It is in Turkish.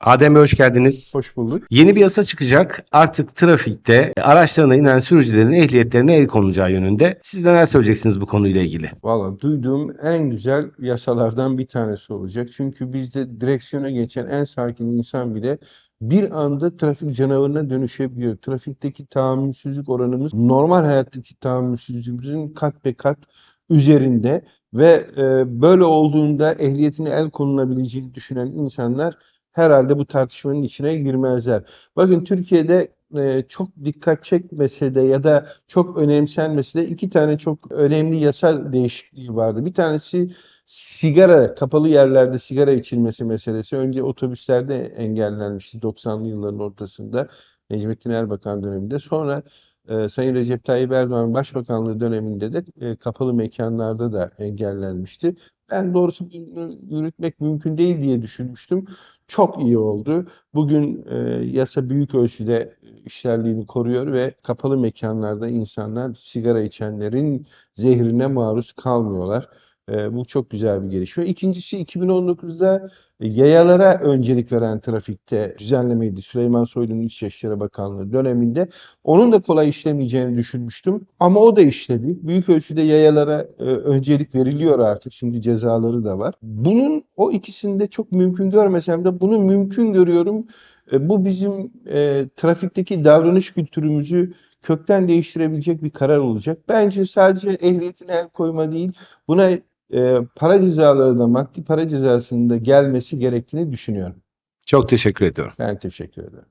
Adem Bey hoş geldiniz. Hoş bulduk. Yeni bir yasa çıkacak. Artık trafikte araçlarına inen sürücülerin ehliyetlerine el konulacağı yönünde. Siz neler söyleyeceksiniz bu konuyla ilgili? Valla duyduğum en güzel yasalardan bir tanesi olacak. Çünkü bizde direksiyona geçen en sakin insan bile bir anda trafik canavarına dönüşebiliyor. Trafikteki tahammülsüzlük oranımız normal hayattaki tahammülsüzlüğümüzün kat be kat üzerinde ve e, böyle olduğunda ehliyetine el konulabileceğini düşünen insanlar herhalde bu tartışmanın içine girmezler. Bakın Türkiye'de e, çok dikkat çekmese de ya da çok önemsenmese de iki tane çok önemli yasa değişikliği vardı. Bir tanesi sigara, kapalı yerlerde sigara içilmesi meselesi. Önce otobüslerde engellenmişti 90'lı yılların ortasında Necmettin Erbakan döneminde. Sonra e, Sayın Recep Tayyip Erdoğan Başbakanlığı döneminde de e, kapalı mekanlarda da engellenmişti. Ben doğrusu bunu yürütmek mümkün değil diye düşünmüştüm. Çok iyi oldu. Bugün e, yasa büyük ölçüde işlerliğini koruyor ve kapalı mekanlarda insanlar sigara içenlerin zehrine maruz kalmıyorlar. E, bu çok güzel bir gelişme. İkincisi 2019'da yayalara öncelik veren trafikte düzenlemeydi Süleyman Soylu'nun İçişleri Bakanlığı döneminde. Onun da kolay işlemeyeceğini düşünmüştüm ama o da işledi. Büyük ölçüde yayalara e, öncelik veriliyor artık. Şimdi cezaları da var. Bunun o ikisini de çok mümkün görmesem de bunu mümkün görüyorum. E, bu bizim e, trafikteki davranış kültürümüzü kökten değiştirebilecek bir karar olacak. Bence sadece ehliyetine el koyma değil, buna e, para cezaları da maddi para cezasının da gelmesi gerektiğini düşünüyorum. Çok teşekkür ediyorum. Ben teşekkür ederim.